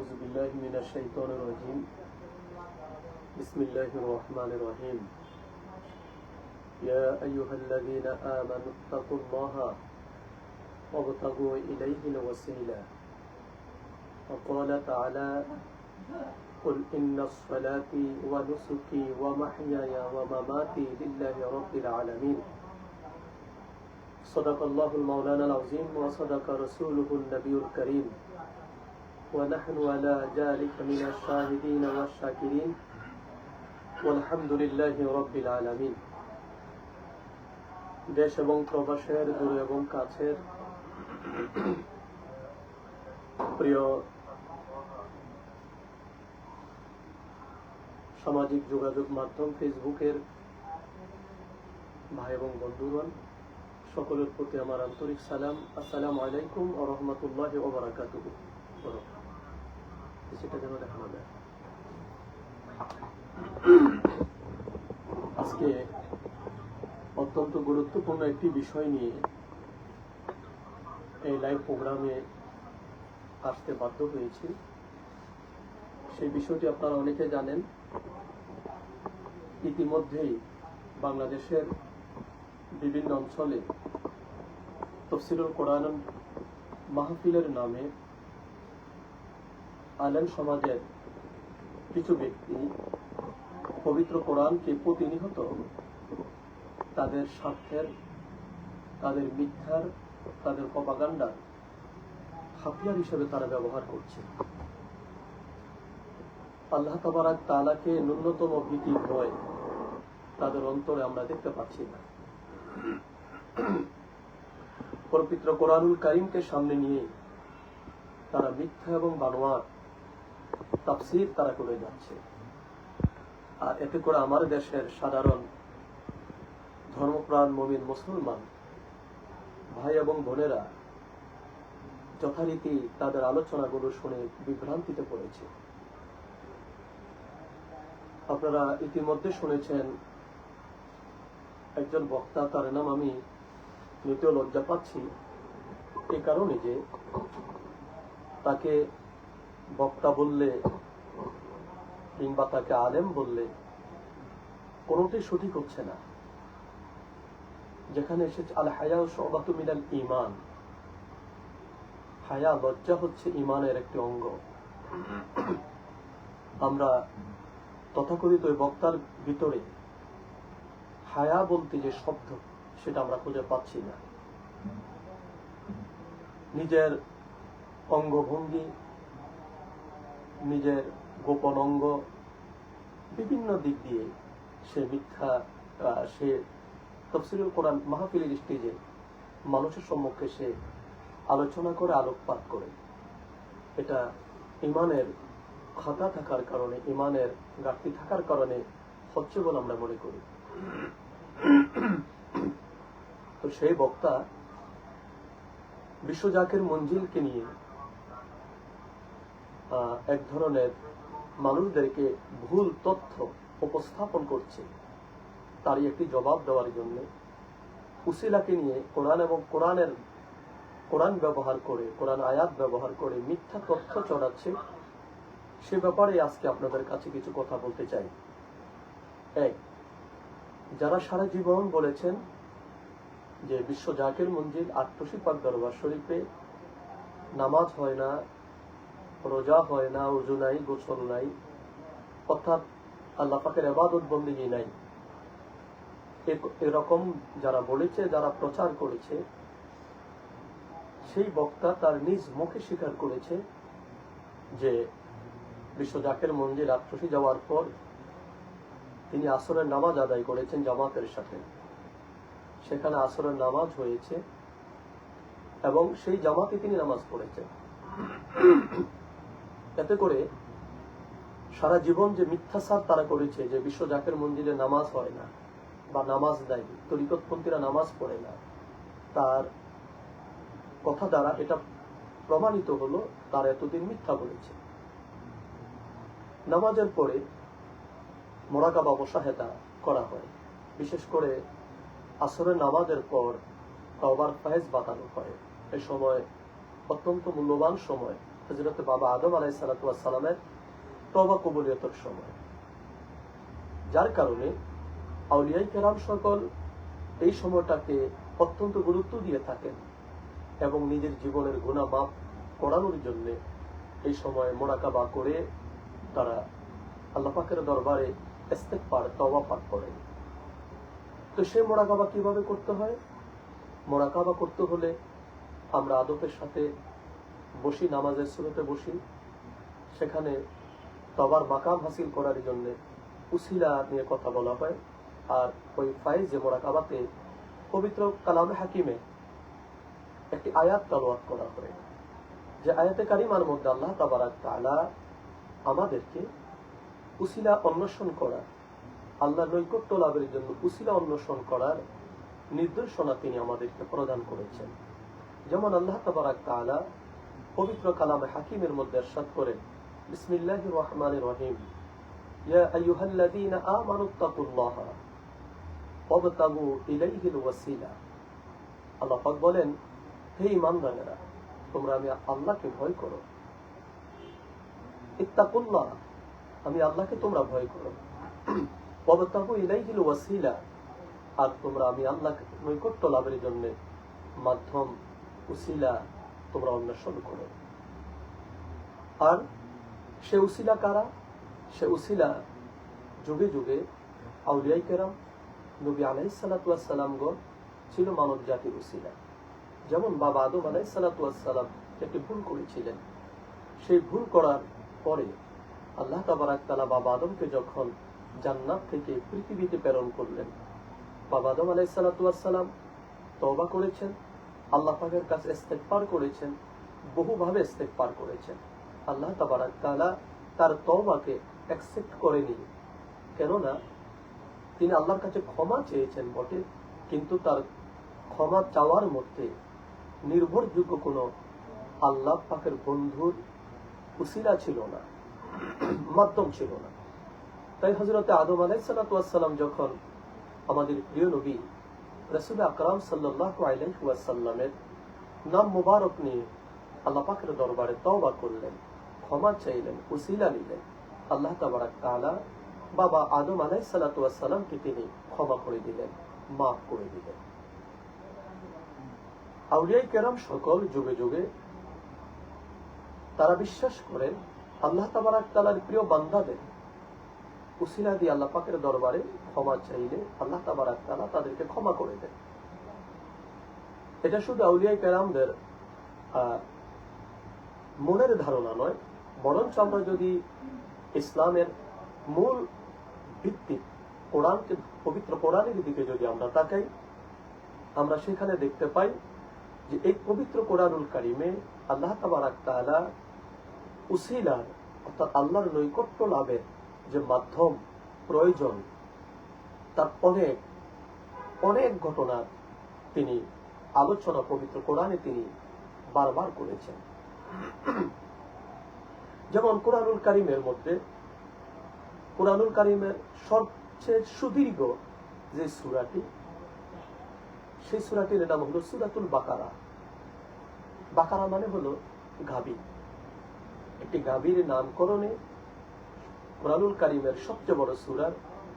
أعوذ بالله من الشيطان الرجيم. بسم الله الرحمن الرحيم. يا أيها الذين آمنوا اتقوا الله وابتغوا إليه الوسيلة. وقال تعالى قل إن صلاتي ونسكي ومحياي ومماتي لله رب العالمين. صدق الله المولانا العظيم وصدق رسوله النبي الكريم. ونحن على ذلك من الشاهدين والشاكرين والحمد لله رب العالمين দেশ এবং প্রবাসের দূরে এবং কাছের প্রিয় সামাজিক যোগাযোগ মাধ্যম ফেসবুকের ভাই এবং বন্ধুগণ সকলের প্রতি আমার আন্তরিক সালাম আসসালাম আলাইকুম ও রহমতুল্লাহ ও বারাকাত সেটা যেন দেখানো যায়। আজকে অত্যন্ত গুরুত্বপূর্ণ একটি বিষয় নিয়ে এই লাইভ প্রোগ্রামে আসতে বাধ্য হয়েছি। সেই বিষয়টি আপনারা অনেকে জানেন। ইতিমধ্যেই বাংলাদেশের বিভিন্ন অঞ্চলে তফসিলুল কোরআন মাহফিলের নামে আলেম সমাজের কিছু ব্যক্তি পবিত্র কোরআনকে প্রতিনিহত তাদের স্বার্থের, তাদের মিথ্যার, তাদের কপাগান্ডার হাতিয়ার হিসেবে তারা ব্যবহার করছে। আল্লাহ তাবারাক তালাকে ন্যূনতম ভীতি, ভয় তাদের অন্তরে আমরা দেখতে পাচ্ছি না। পবিত্র কোরআনুল কারিমকে সামনে নিয়ে তারা মিথ্যা এবং বানোয়ার তাফসির তারা করে যাচ্ছে। আর এতে করে আমার দেশের সাধারণ ধর্মপ্রাণ মমিন মুসলমান ভাই এবং বোনেরা যথারীতি তাদের আলোচনাগুলো শুনে বিভ্রান্তিতে পড়েছে। আপনারা ইতিমধ্যে শুনেছেন, একজন বক্তা, তার নাম আমি নিতেও লজ্জা পাচ্ছি, এ কারণে যে তাকে বক্তা বললে, কিংবা তাকে আলেম বললে কোনোটাই সঠিক হচ্ছে না। যেখানে এসেছে আল হায়া সবাত মিনাল ইমান হায়া লজ্জা হচ্ছে ইমানের একটি অঙ্গ। আমরা তথাকথিত বক্তার ভিতরে হায়া বলতে যে শব্দ, সেটা আমরা খুঁজে পাচ্ছি না। নিজের অঙ্গভঙ্গি নিজের গোপন অঙ্গ, বিভিন্ন দিক দিয়ে সে মিথ্যা সে তফসিলুল কোরআন মাহফিলের স্টেজে মানুষের সম্মুখে সে আলোচনা করে, আলোকপাত করে। এটা ইমানের খাতা থাকার কারণে, ইমানের ঘাটতি থাকার কারণে হচ্ছে বলে আমরা মনে করি। তো সেই বক্তা বিশ্বজাকের মঞ্জিলকে নিয়ে এক ধরনের মানুষদেরকে ভুল তথ্য উপস্থাপন করছে। তারই একটি জবাব দেওয়ার জন্য উসিলাকে নিয়ে কোরআন এবং কোরআনের কোরআন ব্যবহার করে, কোরআন আয়াত ব্যবহার করে মিথ্যা তথ্য চড়াচ্ছে, সে ব্যাপারে আজকে আপনাদের কাছে কিছু কথা বলতে চাই। এক, যারা সারা জীবন বলেছেন যে বিশ্ব জাকের মঞ্জিল আটটসি পাক দরবার শরীফে নামাজ হয় না রোজা হয় না উজু নাই, গোসল নাই। অর্থাৎ আল্লাহ পাকের এবাদত বন্দিগি নাই। এরকম যারা বলেছে, যারা প্রচার করেছে, সেই বক্তা তার নিজ মুখে স্বীকার করেছে যে বিশ্ব জাকের মঞ্জিল আট্রসি যাওয়ার পর তিনি আসরের নামাজ আদায় করেছেন জামাতের সাথে। সেখানে আসরের নামাজ হয়েছে এবং সেই জামাতে তিনি নামাজ পড়েছেন। এতে করে সারা জীবন যে মিথ্যাচার তারা করেছে, যে বিশ্ব জাকের মন্দিরে নামাজ হয় না বা নামাজ দেয়, তরিকতপন্থীরা নামাজ পড়ে না, তার কথা দ্বারা এটা প্রমাণিত হলো, তার এতদিন মিথ্যা বলেছে। নামাজের পরে মোরাকাবা মোশাহেদা করা হয়। বিশেষ করে আসরের নামাজের পর তাওবার ফায়েজ বাতানো হয়। এই সময় অত্যন্ত মূল্যবান সময়। হজরত বাবা আদম আলাই সালামের তবা কবুলিয়তর সময়। যার কারণে আউলিয়াই কেরাম সকল এই সময়টাকে অত্যন্ত গুরুত্ব দিয়ে থাকেন এবং নিজের জীবনের গুণা মাপ করানোর জন্য এই সময় মোনাকাবা করে তারা আল্লাহ পাকের দরবারে ইস্তেকবার তবা পাঠ করেন। তো সে মোনাকাবা কীভাবে করতে হয়? মোনাকাবা করতে হলে আমরা আদবের সাথে বসি, নামাজের সুরতে বসি। সেখানে তবার মাকাম হাসিল করার জন্য উসিলা নিয়ে কথা বলা হয়। আর ওই ফাইজে মোরাকাবাতে পবিত্র কালামে হাকিমে একটি আয়াত তালোয়াত করা হয়। যে আয়াতে কারিমার মধ্যে আল্লাহ তাবারাক তাআলা আমাদেরকে উসিলা অন্বেষণ করা আল্লাহ নৈকট্য লাভের জন্য উসিলা অন্বেষণ করার নির্দেশনা তিনি আমাদেরকে প্রদান করেছেন। যেমন আল্লাহ তাবারাক তাআলা পবিত্র কালামে হাকিমের মধ্যে এরশাদ করেন বিসমিল্লাহির রহমানির রহিম। আল্লাহ বলেন, হে তোমরা আমি আল্লাহকে ভয় করো। ইত্তাকুল্লাহ, আমি আল্লাহকে তোমরা ভয় করো। ইলাইহিল ওয়াসিলা, আর তোমরা আমি আল্লাহ নৈকট্য লাভের জন্য মাধ্যম, উসিলা তোমরা অন্বেষণ করো। আর সে উসিলা কারা? সে উসিলা যুগে যুগে আউলিয়াই কেরাম, নবী আলাই সালাতামগণ ছিল মানব জাতির উসিলা। যেমন বাবা আদম আলাই সালাতাম একটি ভুল করেছিলেন। সেই ভুল করার পরে আল্লাহ তাবারাক তালা বাবা আদমকে যখন জান্নাত থেকে পৃথিবীতে প্রেরণ করলেন, বাবা আদম আলাই সালাতাম তবা করেছেন। আল্লাহ পাকের কাছে ইস্তেকবার করেছেন, বহুভাবে ইস্তেকবার করেছেন। আল্লাহ তাবারাক তাআলা তার তওবাকে অ্যাকসেপ্ট করেনি। কেননা তিনি আল্লাহর কাছে ক্ষমা চেয়েছেন বটে, কিন্তু তার ক্ষমা চাওয়ার মধ্যে নির্ভরযোগ্য কোনো আল্লাহ পাকের বন্ধুর উসিলা ছিল না, মাধ্যম ছিল না। তাই হজরতে আদম আলাই সালাতাম যখন আমাদের প্রিয় নবী রসুল আকরাম নাম মুবারক নিয়ে আল্লাহ পাকের দরবারে তওবা করলেন ক্ষমা চাইলেন উসিলা নিলেন আল্লাহ তাআলা বাবা আদম আলাই সালাতামকে তিনি ক্ষমা করে দিলেন মাফ করে দিলেন আউলিয়াই কেরাম সকল যুগে যুগে তারা বিশ্বাস করেন আল্লাহ তালার প্রিয় বান্দাদের উসিলা দিয়ে আল্লাহ পাকের দরবারে ক্ষমা চাইলে আল্লাহ তাবারাক তালা তাদেরকে ক্ষমা করে দেন। এটা শুধু আউলিয়াই কেরামদের মনের ধারণা নয়, বরঞ্চ আমরা যদি ইসলামের মূল ভিত্তি কোরআনকে, পবিত্র কোরআনের দিকে যদি আমরা তাকাই, আমরা সেখানে দেখতে পাই যে এই পবিত্র কোরআনুল কারিমে আল্লাহ তাবারাক তাআলা উসিলার, অর্থাৎ আল্লাহর নৈকট্য লাভের যে মাধ্যম, প্রয়োজন তার অনেক অনেক ঘটনা তিনি আলোচনা পবিত্র কোরআনে তিনি বারবার করেছেন। যেমন কোরআনুল কারিমের মধ্যে, কোরআনুল কারিমের সবচেয়ে সুদীর্ঘ যে সুরাটি, সেই সুরাটির নাম হলো সুরাতুল বাকারা। বাকারা মানে হলো গাবি। একটি গাভীর নামকরণে কোরআনুল কারিমের সবচেয়ে বড় সুরার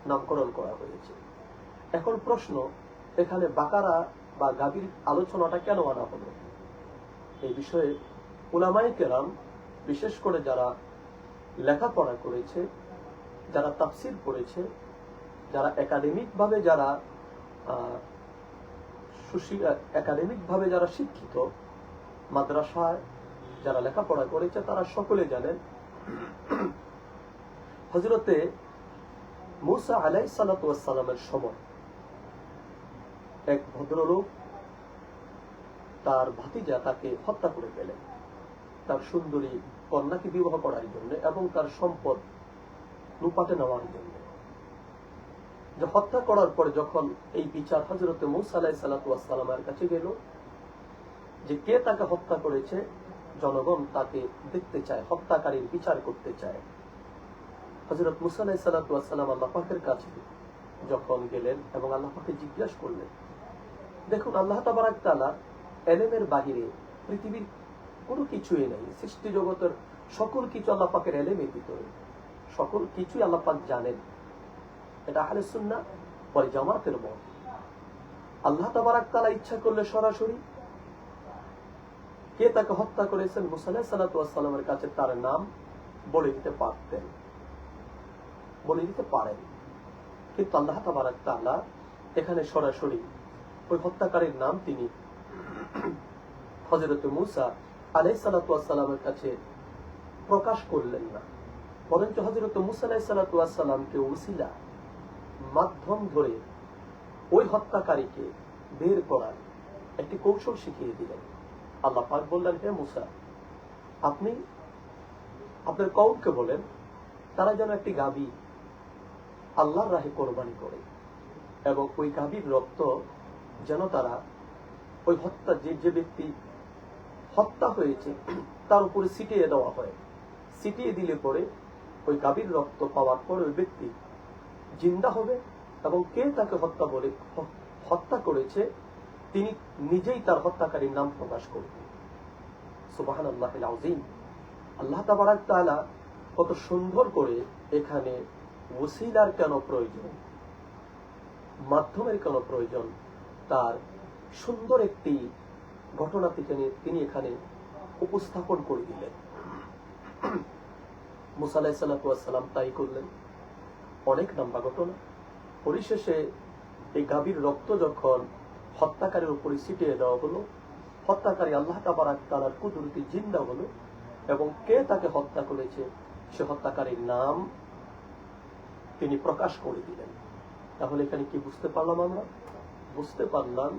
নামকরণ করা হয়েছে। এখন প্রশ্ন, এখানে বাকারা বা গাভীর আলোচনাটা কেন আনা হলো? এই বিষয়ে উলামাই কেরাম, বিশেষ করে যারা লেখাপড়া করেছে, যারা তাফসির পড়েছে, যারা একাডেমিকভাবে যারা একাডেমিক ভাবে যারা শিক্ষিত, মাদ্রাসায় যারা লেখাপড়া করেছে, তারা সকলে জানেন হজরতে মুসা আলাই সালাতামের সময় এক ভদ্রলোক তার ভাতিজা তাকে হত্যা করে গেলেন তার সুন্দরী কন্যাকে বিবাহ করার জন্য এবং তার সম্পদ লুপাতে নেওয়ার জন্য। যে হত্যা করার পরে যখন এই বিচার হজরতে মুসা আলাই সালাতামের কাছে গেল, যে কে তাকে হত্যা করেছে, জনগণ তাকে দেখতে চায়, হত্যাকারীর বিচার করতে চায়। হজরত মুসা আলাই সালাতাম আল্লাহ পাকের কাছে যখন গেলেন এবং আল্লাহ পাকে জিজ্ঞাসা করলেন, দেখুন, আল্লাহ তাবারাক তালা এলেমের বাহিরে পৃথিবীর কোনো কিছুই নেই। সৃষ্টি জগতের সকল কিছু আল্লাহ পাকের এলেমের ভিতরে। সকল কিছুই আল্লাহ পাক জানেন। এটা আহলে সুন্না পরে জামাতের মত। আল্লাহ তাবারাক তালা ইচ্ছা করলে সরাসরি কে তাকে হত্যা করেছেন মুসাল্লাহ সাল্লামের কাছে তার নাম বলে দিতে পারতেন। বলে দিতে পারেন। কিন্তু আল্লাহ তাবারাক এখানে সরাসরি ওই হত্যাকারীর নাম তিনি হজরত মুসা আলাই সালাতামের কাছে প্রকাশ করলেন না। বরঞ্চ হজরত মুসা আলাই সালাতামকে উসিলা মাধ্যম ধরে ওই হত্যাকারীকে বের করার একটি কৌশল শিখিয়ে দিলেন। আল্লাহ পাক বললেন, হে মুসা, আপনি আপনার কৌমকে বলেন, তারা যেন একটি গাবি আল্লাহর রাহে কোরবানি করে। এবং ওই গাভীর রক্ত যেন তারা ওই হত্যা যে যে ব্যক্তি হত্যা হয়েছে, তার উপরে ছিটিয়ে দেওয়া হয়। ছিটিয়ে দিলে পরে ওই গাভীর রক্ত পাওয়ার পরে ওই ব্যক্তি জিন্দা হবে এবং কে তাকে হত্যা বলে, হত্যা করেছে, তিনি নিজেই তার হত্যাকারীর নাম প্রকাশ করবেন সুবাহান আল্লাহ আল্লাহ তাবারাক তাআলা কত সুন্দর করে এখানে ওসিলার কেন প্রয়োজন? মাধ্যমের কেন প্রয়োজন? তার সুন্দর একটি ঘটনা থেকে তিনি এখানে উপস্থাপন করে দিলেন। মুসাল্লাহ সাল্লাম তাই করলেন। অনেক লম্বা ঘটনা। পরিশেষে এই গাভীর রক্ত যখন হত্যাকারীর উপরে ছিটিয়ে দেওয়া হলো, হত্যাকারী আল্লাহ তাবারাক তালার কুদরতি জিন্দা হলো এবং কে তাকে হত্যা করেছে, সে হত্যাকারীর নাম তিনি প্রকাশ করে দিলেন। তাহলে এখানে কি বুঝতে পারলাম আমরা? বুঝতে পারলাম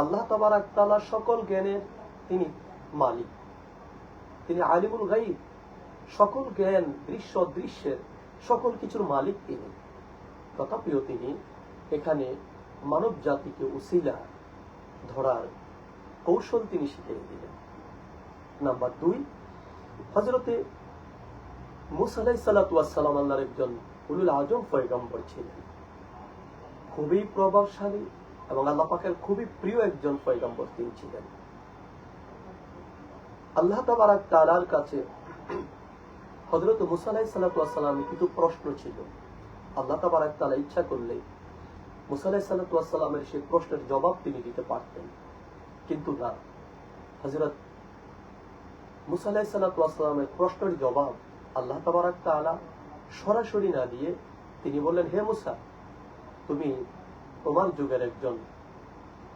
আল্লাহ তাবারাক তালা সকল জ্ঞানের তিনি মালিক। তিনি আলিমুল গাইব সকল জ্ঞান, দৃশ্য দৃশ্যের সকল কিছুর মালিক তিনি। তথাপিও তিনি এখানে মানব জাতিকে উসিলা ধরার কৌশল তিনি শিখিয়ে দিলেন। নাম্বার দুই হজরতে মুসালাই সালাতাম আল্লাহর একজন উলুল আজম পয়গম্বর ছিলেন। খুবই প্রভাবশালী এবং আল্লাহ পাকের খুবই প্রিয় একজন পয়গম্বর তিনি ছিলেন। আল্লাহ তাবারাক তালার কাছে হজরত মুসালাই সাল্লাম কিছু প্রশ্ন ছিল। আল্লাহ তাবারাক তালা ইচ্ছা করলে মুসালাই সাল্লামের সেই প্রশ্নের জবাব তিনি দিতে পারতেন। কিন্তু না। হজরত মুসালাই সাল্লামের প্রশ্নের জবাব আল্লাহ তাবারাক তালা সরাসরি না দিয়ে তিনি বললেন, হে মুসা, তুমি তোমার যুগের একজন,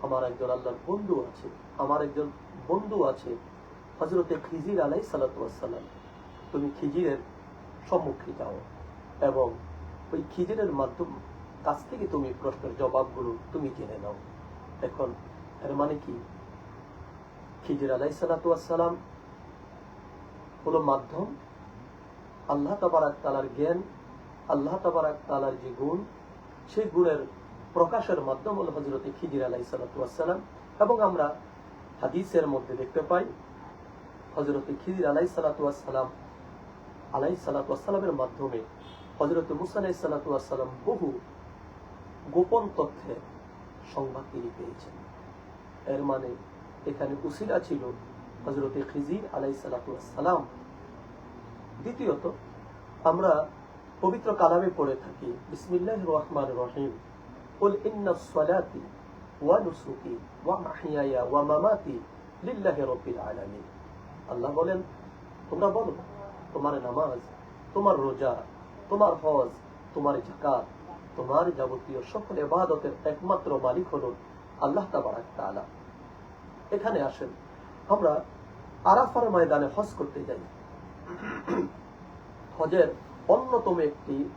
আমার একজন আল্লাহর বন্ধু আছে, আমার একজন বন্ধু আছে হজরতে খিজির আলাই সালাতাম তুমি খিজিরের সম্মুখে যাও এবং ওই খিজিরের মাধ্যম, কাছ থেকে তুমি প্রশ্নের জবাবগুলো তুমি জেনে নাও। এখন এর মানে কি? খিজির আলাই সালাতাম হলো মাধ্যম আল্লাহ তাবারাক তালার জ্ঞান, আল্লাহ তাবারাক তালার যে গুণ, সেই গুণের প্রকাশের মাধ্যম হল হজরত খিজির আলাই সালাতাম এবং আমরা হাদিসের মধ্যে দেখতে পাই হজরত খিজির আলাই সালাতাম আলাই সালাতামের মাধ্যমে হজরত মুসা আলাই সালাতাম বহু গোপন তথ্যের সংবাদ তিনি পেয়েছেন। এর মানে এখানে উসিলা ছিল হজরত খিজির আলাই সালাতাম দ্বিতীয়ত আমরা পবিত্র কালামে পড়ে থাকি বিসমিল্লাহ রহমান রহিম قل إن الصلاة ونسكي ومحياي ومماتي لله رب العالمين আল্লাহ বলেন তোমরা বলো তোমার নামাজ তোমার রোজা তোমার হজ তোমার জাকাত তোমার যাবতীয় সকল ইবাদতের একমাত্র মালিক হল আল্লাহ তাবারাক তাআলা এখানে আসেন আমরা আরাফার ময়দানে হজ করতে যাই হজের অন্যতম একটি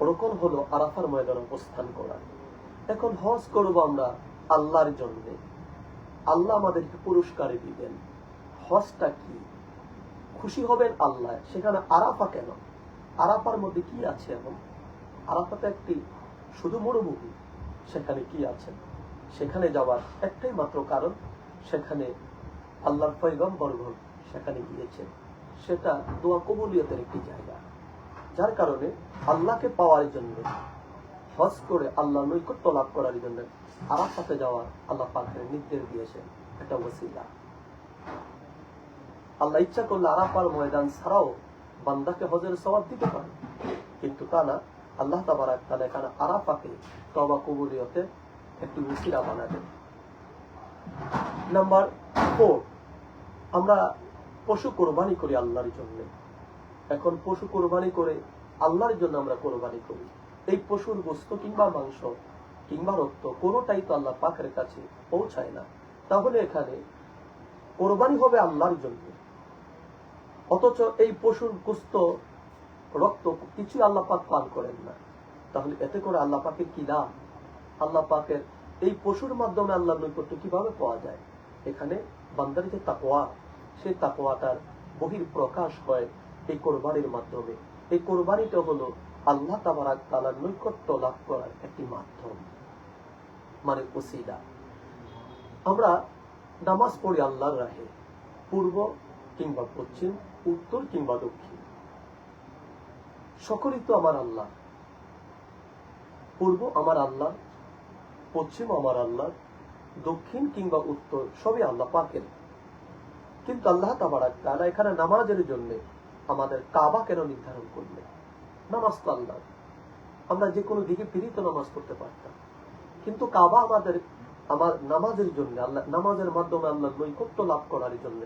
রকম হলো আরাফার ময়দানে অবস্থান করা। এখন হজ করব আমরা আল্লাহর জন্য। আল্লাহ আমাদেরকে পুরস্কার দিবেন। হজটা কি? খুশি হবেন আল্লাহ। সেখানে আরাফা কেন? আরাফার মধ্যে কি আছে এখন? আরাফাতে একটি শুধু মরুভূমি। সেখানে কি আছে? সেখানে যাওয়ার একটাই মাত্র কারণ, সেখানে আল্লাহর পয়গম্বরগণ সেখানে গিয়েছেন। সেটা দোয়া কবুলিয়তের একটি জায়গা। যার কারণে আল্লাহকে পাওয়ার জন্য হজ করে আল্লাহ নৈকট্য লাভ করার জন্য আরাফাতে যাওয়ার আল্লাহ পাকের নির্দেশ দিয়েছেন এটা ওসিলা। আল্লাহ ইচ্ছা করলে আরাফার ময়দান ছাড়াও বান্দাকে হজের সবাব দিতে পারে। কিন্তু তা না, আল্লাহ তাবারাক তাহলে এখানে আরাফাকে তবা কবুলিয়তে একটি উসিলা বানাবেন। নাম্বার ফোর আমরা পশু কোরবানি করি আল্লাহর জন্য। এখন পশু কোরবানি করে আল্লাহর জন্য আমরা কোরবানি করি। এই পশুর গোস্ত কিংবা মাংস কিংবা রক্ত কোনোটাই তো আল্লাহ পাকের কাছে পৌঁছায় না। তাহলে এখানে কোরবানি হবে আল্লাহর জন্য। অথচ এই পশুর গোস্ত, রক্ত কিছু আল্লাহ পাক পান করেন না। তাহলে এতে করে আল্লাহ পাকের কি দাম আল্লাহ পাকের এই পশুর মাধ্যমে আল্লাহ নৈকট্য কীভাবে পাওয়া যায়? এখানে বান্দার যে তাকোয়া তাকোয়াটার বহির প্রকাশ হয় এই কোরবানির মাধ্যমে। এই কোরবানিটা হলো আল্লাহ তাবারাক তালার নৈকট্য লাভ করার একটি মাধ্যম মানে ওসিলা। আমরা নামাজ পড়ি আল্লাহর রাহে, পূর্ব কিংবা পশ্চিম, উত্তর কিংবা দক্ষিণ। সকলই তো আমার আল্লাহ। পূর্ব আমার আল্লাহ, পশ্চিম আমার আল্লাহ, দক্ষিণ কিংবা উত্তর সবই আল্লাহ পাকের। কিন্তু আল্লাহ তাবারাক তারা এখানে নামাজের জন্য আমাদের কাবা কেন নির্ধারণ করলে নামাজ তো আল্লাহ। আমরা যে কোনো দিকে ফিরিত নামাজ পড়তে পারতাম। কিন্তু কাবা আমাদের, আমার নামাজের জন্য, আল্লাহ, নামাজের মাধ্যমে আল্লাহ নৈকট্য লাভ করার জন্য,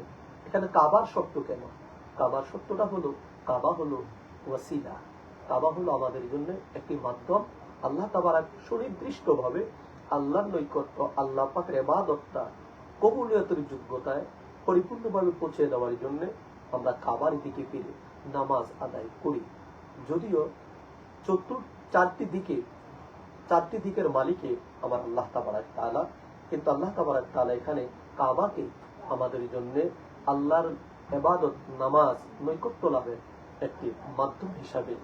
এখানে কাবার শব্দ কেন? কাবার শব্দটা হলো, কাবা হলো ওয়াসিলা। কাবা হলো আমাদের জন্য একটি মাধ্যম। আল্লাহ তাবার সুনির্দিষ্ট ভাবে আল্লাহর নৈকট্য, আল্লাহ পাকের এবাদতটা কবুলিয়তের যোগ্যতায় পরিপূর্ণভাবে পৌঁছে দেওয়ার জন্য আমরা কাবার দিকে ফিরে নামাজ আদায় করি। যদিও চতুর চারটি দিকে, চারটি দিকের মালিকে আমার আল্লাহ তাবারাক তাআলা, কিন্তু আল্লাহ তাবারাক তাআলা এখানে কাবাকে আমাদের জন্য আল্লাহর এবাদত নামাজ, নৈকট্য লাভের একটি মাধ্যম হিসাবে,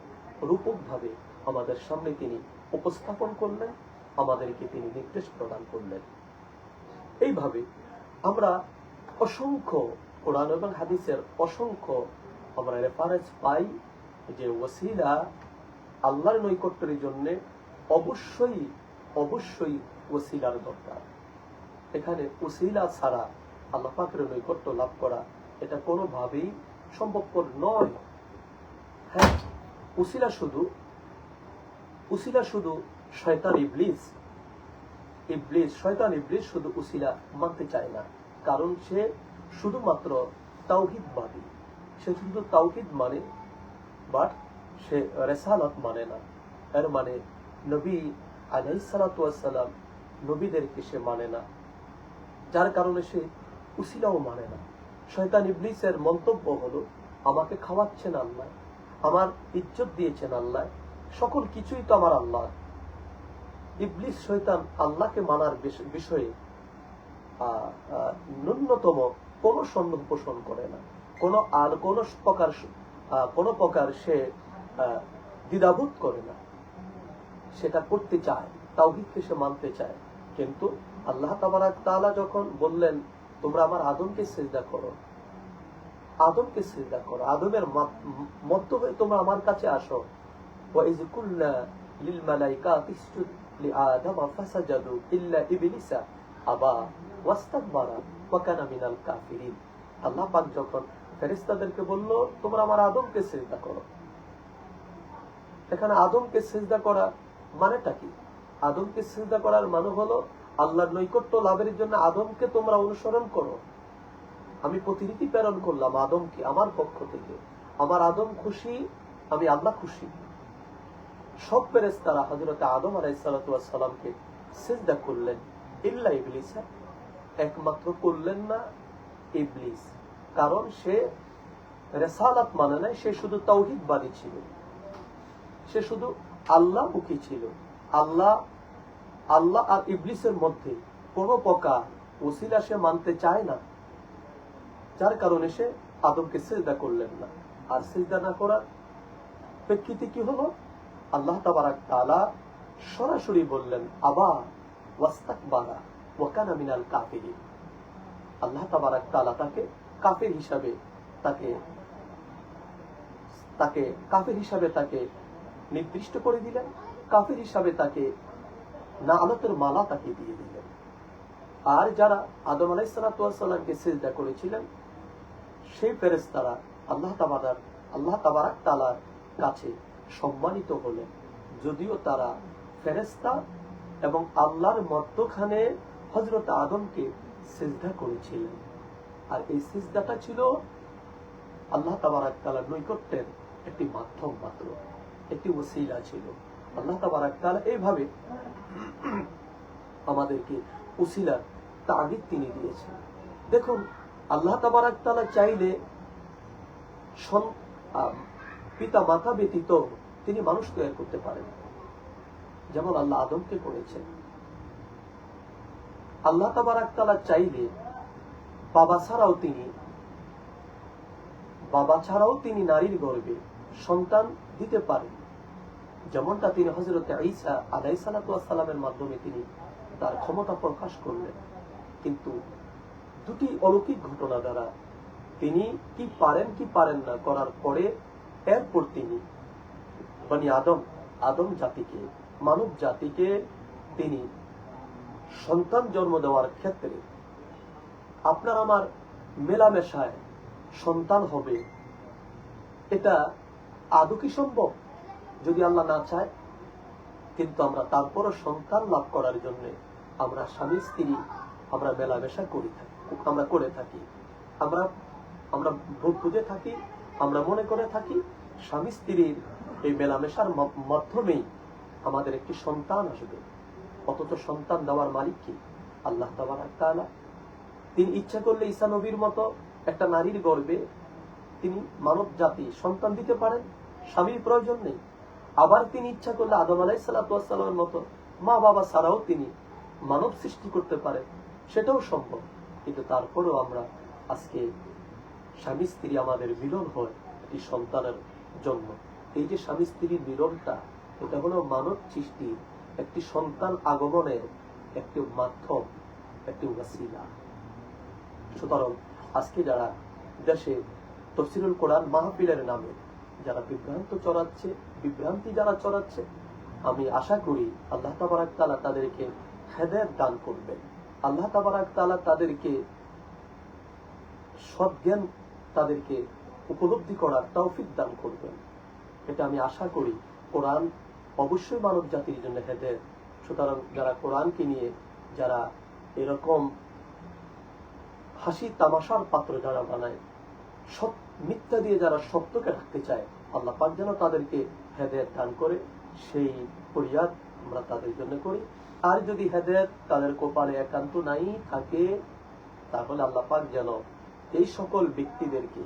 রূপকভাবে আমাদের সামনে তিনি উপস্থাপন করলেন, আমাদেরকে তিনি নির্দেশ প্রদান করলেন। এইভাবে আমরা অসংখ্য কোরআন এবং হাদিসের অসংখ্য আমরা রেফারেন্স পাই যে ওসিলা আল্লাহর নৈকট্যের জন্য অবশ্যই অবশ্যই ওসিলার দরকার। এখানে ওসিলা ছাড়া আল্লাহ পাকের নৈকট্য লাভ করা এটা কোনোভাবেই সম্ভবপর নয়। হ্যাঁ উসিলা শুধু উসিলা শুধু শয়তান ইবলিস ইবলিস, শয়তান ইবলিস শুধু উসিলা মানতে চায় না। কারণ সে শুধুমাত্র তাওহিদ তাওহিদবাদী সে শুধু তাওহিদ মানে বাট সে রেসালত মানে না। এর মানে নবী আলাইসালাম নবীদেরকে সে মানে না। যার কারণে সে উসিলাও মানে না। শয়তান ইবলিসের মন্তব্য হলো, আমাকে খাওয়াচ্ছেন আল্লাহ, আমার ইজ্জত দিয়েছেন আল্লাহ, সকল কিছুই তো আমার আল্লাহ। ইবলিস, শয়তান আল্লাহকে মানার বিষ- বিষয়ে ন্যূনতম কোনো সন্দেহ পোষণ করে না। কোনো আর কোনো প্রকার কোনো প্রকার সে দ্বিধাবোধ করে না। সেটা করতে চায় তাও তাওহিদকে সে মানতে চায়। কিন্তু আল্লাহ তালা যখন বললেন, তোমরা আমার আদমকে সেজদা করো, আদমকে সেজদা করো, আদমের মধ্য হয়ে তোমরা আমার কাছে আসো। লিল মালাইকা ইসজুদ লি আদম ফাসাজাদু ইল্লা ইবলিসা। আবা ওয়াকানা মিনাল কাফিরিন। আল্লাহ পাক যখন বলল, তোমরা আমার আদমকে করো। এখানে আদমকে করা মানেটা কি? আদমকে করার মানে হলো আল্লাহর নৈকট্য লাভের জন্য আদমকে তোমরা অনুসরণ করো। আমি প্রতিনিধি প্রেরণ করলাম আদমকে আমার পক্ষ থেকে? আমার আদম খুশি, আমি আল্লাহ খুশি। সব পেরেস্তারা হজরত আদম আলাইসালামকে সিজদা করলেন। ইল্লা ইবলিস, একমাত্র করলেন না ইবলিস। কারণ সে রেসালাত মানে নাই, সে শুধু তাওহীদবাদী ছিল। সে শুধু আল্লাহ মুখী ছিল। আল্লাহ আল্লাহ আর ইবলিসের মধ্যে কোনো প্রকার ওসিলা সে মানতে চায় না। যার কারণে সে আদমকে সিজদা করলেন না। আর সিজদা না করার প্রেক্ষিতে কি হলো? আল্লাহ তাবারাক তাআলা সরাসরি বললেন আবা আল্লাহ তাকে কাফির হিসাবে তাকে তাকে কাফির হিসাবে তাকে নির্দিষ্ট করে দিলেন, কাফির হিসাবে তাকে না আলতের মালা তাকে দিয়ে দিলেন। আর যারা আদম আলাইসালামকে সিজদা করেছিলেন, সেই ফেরেস্তারা আল্লাহ তাবাদার আল্লাহ তাবারাক তালার কাছে সম্মানিত হলেন। যদিও তারা ফেরেস্তা এবং আল্লাহর মধ্যখানে হজরত আদমকে সিজদা করেছিলেন। আর এই সিজদাটা ছিল আল্লাহ তাবারাক তালার নৈকট্যের একটি মাধ্যম মাত্র, একটি ওসিলা ছিল। আল্লাহ তাবারাক তালা এইভাবে আমাদেরকে উসিলার তাগিদ তিনি দিয়েছেন। দেখুন, আল্লাহ তাবারাক তালা চাইলে পিতা মাতা ব্যতীত তিনি মানুষ তৈরি করতে পারেন। যেমন আল্লাহ আদমকে করেছেন। আল্লাহ তাবারাক তালা চাইলে বাবা ছাড়াও তিনি, বাবা ছাড়াও তিনি নারীর গর্বে সন্তান দিতে পারেন। যেমনটা তিনি হজরত ঈসা আলাই সালামের মাধ্যমে তিনি তার ক্ষমতা প্রকাশ করলেন। কিন্তু দুটি অলৌকিক ঘটনা দ্বারা তিনি কি পারেন কি পারেন না করার পরে এরপর তিনি মানে আদম আদম জাতিকে মানব জাতিকে তিনি সন্তান জন্ম দেওয়ার ক্ষেত্রে আপনার আমার মেলামেশায় সন্তান হবে, এটা আদৌ কি সম্ভব? যদি আল্লাহ না চায়, কিন্তু আমরা তারপরও সন্তান লাভ করার জন্য আমরা স্বামী, স্ত্রী আমরা মেলামেশা করি থাকি, আমরা করে থাকি। আমরা আমরা বুঝে থাকি, আমরা মনে করে থাকি, স্বামী, স্ত্রীর এই মেলামেশার মাধ্যমেই আমাদের একটি সন্তান আসবে। অথচ সন্তান দেওয়ার মালিক কি? আল্লাহ তালা তিনি ইচ্ছা করলে ঈসা নবীর মতো একটা নারীর গর্বে তিনি মানব জাতি সন্তান দিতে পারেন, স্বামীর প্রয়োজন নেই। আবার তিনি ইচ্ছা করলে আদম আলাই সালাতামের মতো মা বাবা ছাড়াও তিনি মানব সৃষ্টি করতে পারেন। সেটাও সম্ভব। কিন্তু তারপরেও আমরা আজকে স্বামী স্ত্রী আমাদের মিলন হয় একটি সন্তানের জন্য। এই যে স্বামী স্ত্রীর মিলনটা এটা হলো মানব সৃষ্টি, একটি সন্তান আগমনের একটি মাধ্যম, একটি ওয়াসিলা। সুতরাং আজকে যারা দেশে তফসিলুল কোরআন মাহফিলের নামে যারা বিভ্রান্ত চড়াচ্ছে, বিভ্রান্তি যারা চড়াচ্ছে, আমি আশা করি আল্লাহ তাবারাক তালা তাদেরকে হেদায়ত দান করবেন। আল্লাহ তাবারাক তালা তাদেরকে সজ্ঞান তাদেরকে উপলব্ধি করার তৌফিক দান করবেন। এটা আমি আশা করি কোরআন অবশ্যই মানব জাতির জন্য হেদায়ত সুতরাং যারা কোরআনকে নিয়ে, যারা এরকম হাসি তামাশার পাত্র যারা বানায়, সৎ মিথ্যা দিয়ে যারা সত্যকে রাখতে চায়, আল্লাহ পাক যেন তাদেরকে হেদায়ত দান করে, সেই ফরিয়াদ আমরা তাদের জন্য করি। আর যদি হেদায়ত তাদের কপালে একান্ত নাই থাকে, তাহলে আল্লাহ পাক যেন এই সকল ব্যক্তিদেরকে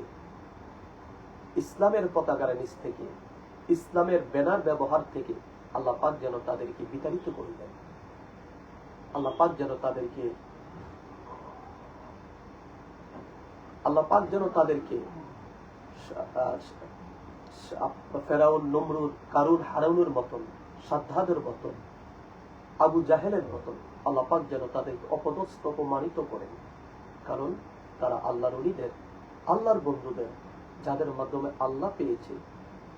ইসলামের পতাকার নিচ থেকে ইসলামের ব্যানার ব্যবহার থেকে আল্লাহ পাক যেন তাদেরকে বিতাড়িত করে দেন। আল্লাহ পাক যেন তাদেরকে আল্লাহ পাক যেন তাদেরকে ফেরাউন, নমরুদ, কারুন, হারাউনের মতন সাদ্ধাদের মতন, আবু জাহেলের মতন আল্লাহ পাক যেন তাদেরকে অপদস্থ, অপমানিত করেন। কারণ তারা আল্লাহর অলিদের, আল্লাহর বন্ধুদের, যাদের মাধ্যমে আল্লাহ পেয়েছে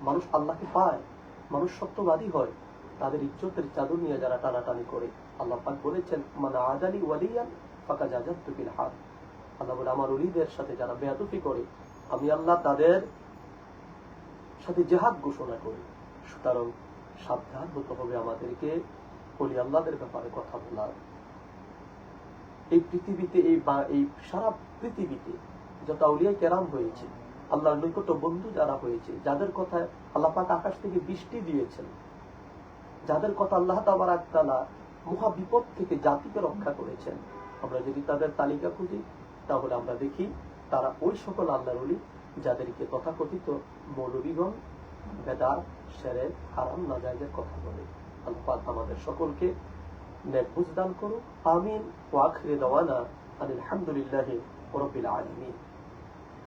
মানুষ আল্লাহকে পায়, মানুষ সত্যবাদী হয়, তাদের ইজ্জতের চাদর নিয়ে যারা টানাটানি করে। আল্লাহ পাক বলেছেন মানে আজালি ওয়ালিয়ান ফাঁকা জাজাত তুকিল হাত আল্লাহ বলে, আমার অলিদের সাথে যারা বেয়াদুফি করে, আমি আল্লাহ তাদের সাথে জেহাদ ঘোষণা করি। সুতরাং সাবধান হতে হবে আমাদেরকে। অলি আল্লাহদের ব্যাপারে কথা বলার। এই পৃথিবীতে, এই বা- এই সারা পৃথিবীতে যত আউলিয়া কেরাম হয়েছে আল্লাহর নৈকট্য বন্ধু যারা হয়েছে, যাদের কথায় আল্লাহ পাক আকাশ থেকে বৃষ্টি দিয়েছেন, যাদের কথা আল্লাহ তাবার তালা মহা বিপদ থেকে জাতিকে রক্ষা করেছেন, আমরা যদি তাদের তালিকা খুঁজি, তাহলে আমরা দেখি তারা ওই সকল আল্লাহর অলি যাদেরকে তথাকথিত মৌলবীগণ, বেদার সেরে হারাম না জায়গার কথা বলে। আল্লাহ পাক আমাদের সকলকে নেক দান করুন আমিন। ওয়াখিরে দাওয়ানা আলহামদুলিল্লাহ রবিল আলমিন।